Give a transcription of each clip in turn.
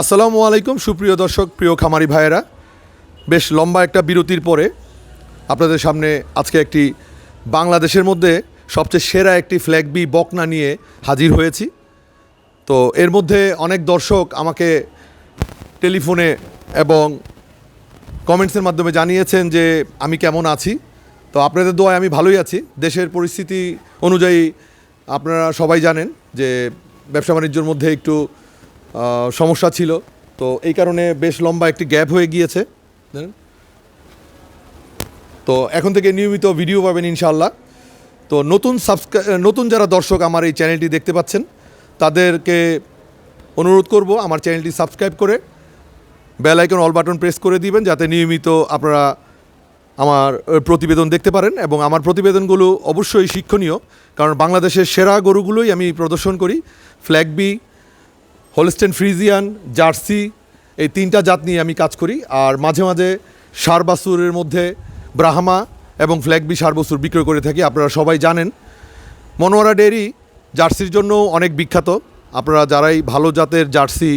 আসসালামু আলাইকুম, সুপ্রিয় দর্শক, প্রিয় খামারি ভাইয়েরা। বেশ লম্বা একটা বিরতির পরে আপনাদের সামনে আজকে একটি বাংলাদেশের মধ্যে সবচেয়ে সেরা একটি ফ্ল্যাগ বি বকনা নিয়ে হাজির হয়েছি। তো এর মধ্যে অনেক দর্শক আমাকে টেলিফোনে এবং কমেন্টসের মাধ্যমে জানিয়েছেন যে আমি কেমন আছি। তো আপনাদের দোয়ায় আমি ভালোই আছি। দেশের পরিস্থিতি অনুযায়ী আপনারা সবাই জানেন যে ব্যবসা বাণিজ্যর মধ্যে একটু সমস্যা ছিল। তো এই কারণে বেশ লম্বা একটি গ্যাপ হয়ে গিয়েছে। তো এখন থেকে নিয়মিত ভিডিও পাবেন ইনশাআল্লাহ। তো নতুন সাবস্ক্রাই নতুন যারা দর্শক আমার এই চ্যানেলটি দেখতে পাচ্ছেন, তাদেরকে অনুরোধ করব আমার চ্যানেলটি সাবস্ক্রাইব করে bell icon all button press করে দিবেন, যাতে নিয়মিত আপনারা আমার প্রতিবেদন দেখতে পারেন। এবং আমার প্রতিবেদনগুলো অবশ্যই শিক্ষণীয়, কারণ বাংলাদেশের সেরা গরুগুলোই আমি প্রদর্শন করি। Fleckvieh Holstein Friesian, Jersey, এই তিনটা জাত নিয়ে আমি কাজ করি। আর মাঝে মাঝে সার বাছুরের মধ্যে ব্রাহ্মা এবং ফ্ল্যাগবি সার বাছুর বিক্রয় করে থাকি, আপনারা সবাই জানেন। মনোয়ারা ডেয়ারি জার্সির জন্য অনেক বিখ্যাত। আপনারা যারাই ভালো জাতের জার্সি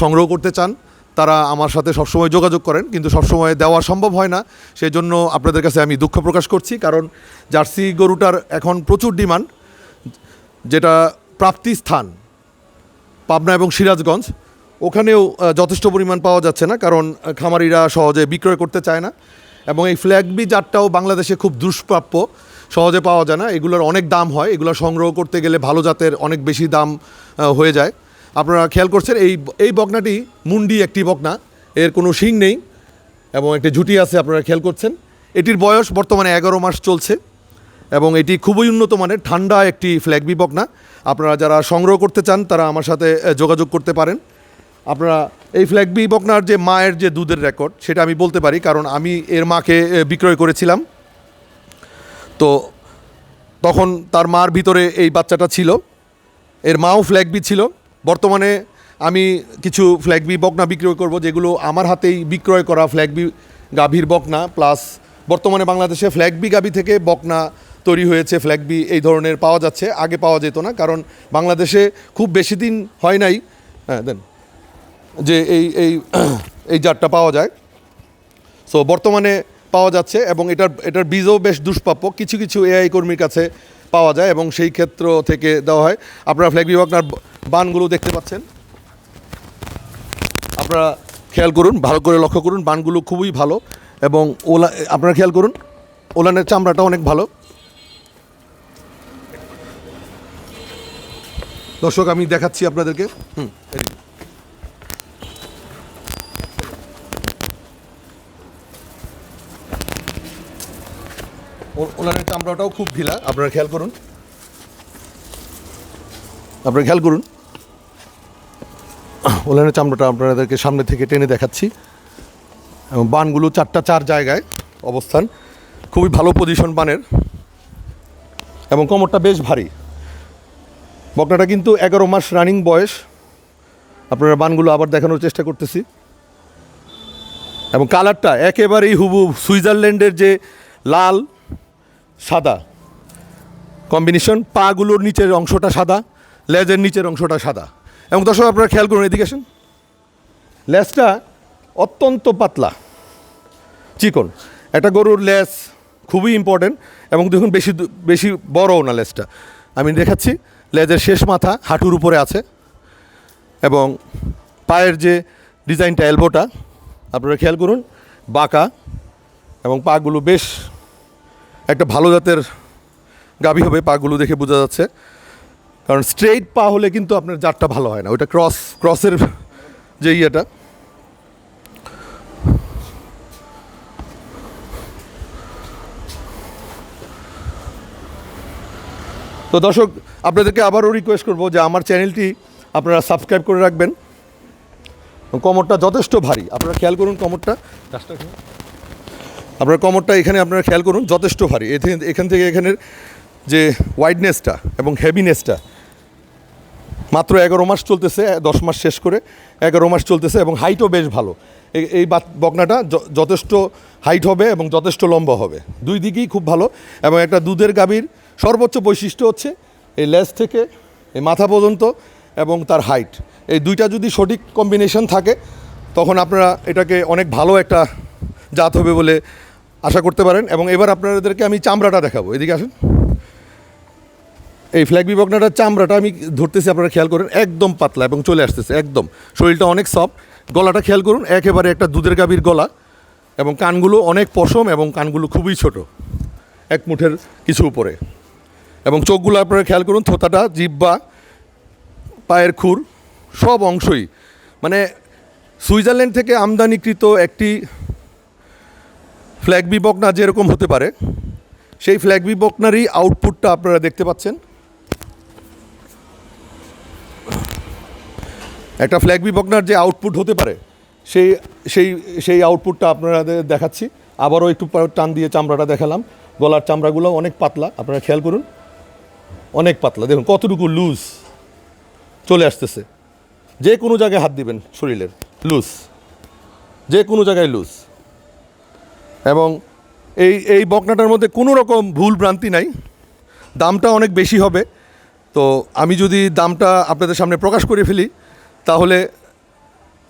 সংগ্রহ করতে চান, তারা আমার সাথে সবসময় যোগাযোগ করেন। কিন্তু সবসময় দেওয়া সম্ভব হয় না। সেই জন্য আপনাদের কাছে আমি দুঃখ প্রকাশ করছি, কারণ জার্সি গরুটার এখন প্রচুর ডিমান্ড, যেটা প্রাপ্তি স্থান। পাবনা এবং সিরাজগঞ্জ, ওখানেও যথেষ্ট পরিমাণ পাওয়া যাচ্ছে না, কারণ খামারিরা সহজে বিক্রয় করতে চায় না। এবং এই ফ্ল্যাগ ফ্ল্যাগবি জাতটাও বাংলাদেশে খুব দুষ্প্রাপ্য, সহজে পাওয়া যায় না। এগুলোর অনেক দাম হয়, এগুলো সংগ্রহ করতে গেলে ভালো জাতের অনেক বেশি দাম হয়ে যায়। আপনারা খেয়াল করছেন, এই এই বকনাটি মুন্ডি একটি বকনা, এর কোনো শিং নেই এবং একটি ঝুটি আছে, আপনারা খেয়াল করছেন। এটির বয়স বর্তমানে এগারো মাস চলছে। এবং এটি খুবই উন্নত মানের, ঠান্ডা একটি ফ্ল্যাগ ফ্ল্যাগবি বকনা আপনারা যারা সংগ্রহ করতে চান, তারা আমার সাথে যোগাযোগ করতে পারেন। আপনারা এই ফ্ল্যাগবি বকনার যে মায়ের যে দুধের রেকর্ড সেটা আমি বলতে পারি, কারণ আমি এর মাকে বিক্রয় করেছিলাম। তো তখন তার মার ভিতরে এই বাচ্চাটা ছিল। এর মাও ফ্ল্যাগবি ছিল। বর্তমানে আমি কিছু ফ্ল্যাগবি বকনা বিক্রয় করব, যেগুলো আমার হাতেই বিক্রয় করা ফ্ল্যাগবি গাভীর বকনা প্লাস বর্তমানে বাংলাদেশে ফ্ল্যাগবি গাভী থেকে বকনা তৈরি হয়েছে ফ্ল্যাগবি এই ধরনের পাওয়া যাচ্ছে। আগে পাওয়া যেত না, কারণ বাংলাদেশে খুব বেশি দিন হয় নাই। হ্যাঁ দেন, যে এই এই এই জাতটা পাওয়া যায়। সো বর্তমানে পাওয়া যাচ্ছে এবং এটার এটার বীজও বেশ দুষ্প্রাপ্য। কিছু কিছু এআই কর্মীর কাছে পাওয়া যায় এবং সেই ক্ষেত্র থেকে দেওয়া হয়। আপনারা ফ্ল্যাগ বিভাগনার বানগুলো দেখতে পাচ্ছেন। আপনারা খেয়াল করুন, ভালো করে লক্ষ্য করুন, বানগুলো খুবই ভালো এবং ওলা, আপনারা খেয়াল করুন, ওলানের চামড়াটা অনেক ভালো। দর্শক, আমি দেখাচ্ছি আপনাদেরকে। হুম এদিকে। ও- ওলানের চামড়াটাও খুব ঢিলা আপনারা খেয়াল করুন। আপনারা খেয়াল করুন। ওলানের চামড়াটা আপনাদেরকে সামনে থেকে টেনে দেখাচ্ছি। এবং বানগুলো চারটা চার জায়গায় অবস্থান। খুবই ভালো পজিশন বানের। এবং কোমরটা বেশ ভারী। বকনাটা কিন্তু এগারো মাস রানিং বয়স। আপনারা বানগুলো আবার দেখানোর চেষ্টা করতেছি। এবং কালারটা একেবারেই হুবু সুইজারল্যান্ডের যে লাল, সাদা। কম্বিনেশন পাগুলোর নিচের অংশটা সাদা, লেজের নিচের অংশটা সাদা। এবং দর্শক আপনারা খেয়াল করুন, এদিকে আসেন। লেজটা অত্যন্ত পাতলা, চিকন। একটা গরুর লেজ খুবই ইম্পর্টেন্ট এবং দেখুন বেশি বেশি বড়ও না লেজটা। আমি দেখাচ্ছি। লেজের শেষ মাথা হাঁটুর উপরে আছে এবং পায়ের যে ডিজাইনটা এলবোটা, আপনারা খেয়াল করুন, বাঁকা এবং পাগুলো বেশ একটা ভালো জাতের গাভী হবে, পাগুলো দেখে বোঝা যাচ্ছে। কারণ স্ট্রেইট পা হলে কিন্তু আপনার জাতটা ভালো হয় না ওইটা ক্রস, ক্রসের যে ইয়েটা। তো দর্শক আপনাদেরকে আবারও রিকোয়েস্ট করব যে আমার চ্যানেলটি আপনারা সাবস্ক্রাইব করে রাখবেন। কমরটা যথেষ্ট ভারী। আপনারা খেয়াল করুন কমরটা। আপনার কমরটা এখানে আপনারা খেয়াল করুন, যথেষ্ট ভারী। এখান- এখান থেকে এখানের যে ওয়াইডনেসটা এবং হেভিনেসটা মাত্র এগারো মাস চলতেছে, দশ মাস শেষ করে এগারো মাস চলতেছে এবং হাইটও বেশ ভালো। এই- বকনাটা যথেষ্ট হাইট হবে এবং যথেষ্ট লম্বা হবে। দুই দিকেই খুব ভালো এবং একটা দুধের গাভীর সর্বোচ্চ বৈশিষ্ট্য হচ্ছে এই লেজ থেকে, এই মাথা পর্যন্ত এবং তার হাইট এই দুইটা যদি সঠিক কম্বিনেশন থাকে, তখন আপনারা এটাকে অনেক ভালো একটা জাত হবে বলে আশা করতে পারেন। এবং এবার আপনাদেরকে আমি চামড়াটা দেখাবো। এদিকে আসুন। এই ফ্ল্যাগ বিবকনাটার চামড়াটা আমি ধরতেছি, আপনারা খেয়াল করেন, একদম পাতলা এবং চলে আসতেছে, একদম। শরীরটা অনেক সফট গলাটা খেয়াল করুন, একেবারে একটা দুধের গাভীর গলা এবং কানগুলো অনেক পশম এবং কানগুলো খুবই ছোট, এক মুঠের কিছু উপরে। এবং চোখগুলো আপনারা খেয়াল করুন, থোতাটা, জিব্বা, পায়ের খুর, সব অংশই। মানে সুইজারল্যান্ড থেকে আমদানিকৃত একটি ফ্ল্যাগ বিবকনা যেরকম হতে পারে, সেই ফ্ল্যাগ বিবকনারই আউটপুটটা আপনারা দেখতে পাচ্ছেন। একটা ফ্ল্যাগ বিবকনার যে আউটপুট হতে পারে, সেই সেই সেই আউটপুটটা আপনাদের দেখাচ্ছি। আবারও একটু টান দিয়ে চামড়াটা দেখালাম। গলার চামড়াগুলো অনেক পাতলা, আপনারা খেয়াল করুন। অনেক পাতলা। দেখুন, কতটুকু লুজ চলে আসতেছে। যে কোনো জায়গায় হাত দিবেন শরীরের লুজ যে কোনো জায়গায় লুজ এবং এই এই বকনাটার মধ্যে কোনো রকম ভুল ভ্রান্তি নাই। দামটা অনেক বেশি হবে। তো আমি যদি দামটা আপনাদের সামনে প্রকাশ করে ফেলি, তাহলে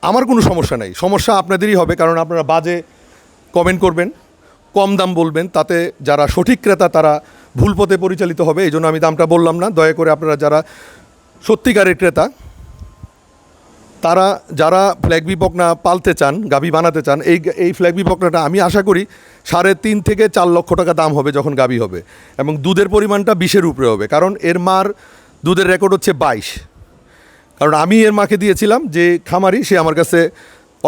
আমার কোনো সমস্যা নাই। সমস্যা আপনাদেরই হবে, কারণ আপনারা বাজে কমেন্ট করবেন, কম দাম বলবেন, তাতে যারা সঠিক ক্রেতা, তারা ভুল পথে পরিচালিত হবে, এই জন্য আমি দামটা বললাম না। দয়া করে আপনারা যারা সত্যিকারের ক্রেতা, তারা যারা ফ্ল্যাগবি বকনা পালতে চান, গাভী বানাতে চান, এই এই ফ্ল্যাগবি বকনাটা আমি আশা করি সাড়ে তিন থেকে চার লক্ষ টাকা দাম হবে যখন গাভী হবে এবং দুধের পরিমাণটা বিশের উপরে হবে, কারণ এর মার দুধের রেকর্ড হচ্ছে বাইশ। কারণ আমি এর মাকে দিয়েছিলাম যে খামারি, সে আমার কাছে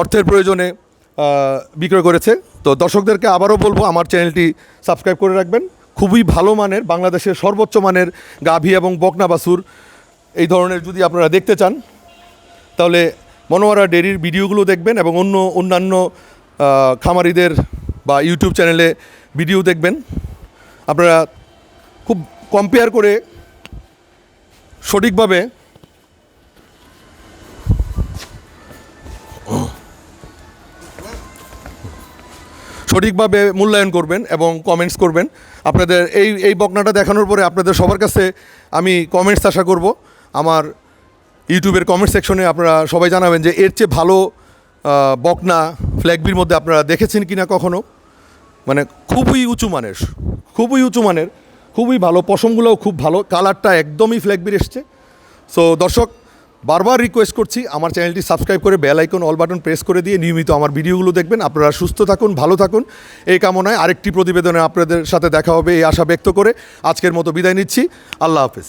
অর্থের প্রয়োজনে বিক্রয় করেছে। তো দর্শকদেরকে আবারও বলব, আমার চ্যানেলটি সাবস্ক্রাইব করে রাখবেন। খুবই ভালো মানের, বাংলাদেশের সর্বোচ্চ মানের গাভী এবং বকনা বাসুর এই ধরনের যদি আপনারা দেখতে চান, তাহলে মনোয়ারা ডেরির ভিডিওগুলো দেখবেন এবং অন্য অন্যান্য খামারিদের বা ইউটিউব চ্যানেলে ভিডিও দেখবেন। আপনারা খুব কম্পেয়ার করে সঠিকভাবে সঠিকভাবে মূল্যায়ন করবেন এবং কমেন্টস করবেন। আপনাদের এই এই বকনাটা দেখানোর পরে আপনাদের সবার কাছে আমি কমেন্টস আশা করব। আমার ইউটিউবের কমেন্ট সেকশনে আপনারা সবাই জানাবেন যে এর চেয়ে ভালো বকনা ফ্ল্যাগবির মধ্যে আপনারা দেখেছেন কি না কখনো? মানে খুবই উঁচু মানের, খুবই উঁচু মানের, খুবই ভালো, পশমগুলোও খুব ভালো, কালারটা একদমই ফ্ল্যাগবির এসছে। সো দর্শক বারবার রিকোয়েস্ট করছি, আমার চ্যানেলটি সাবস্ক্রাইব করে bell icon all button press করে দিয়ে নিয়মিত আমার ভিডিওগুলো দেখবেন। আপনারা সুস্থ থাকুন, ভালো থাকুন। এই কামনায় আরেকটি প্রতিবেদনে আপনাদের সাথে দেখা হবে, এই আশা ব্যক্ত করে আজকের মতো বিদায় নিচ্ছি। আল্লাহ হাফেজ।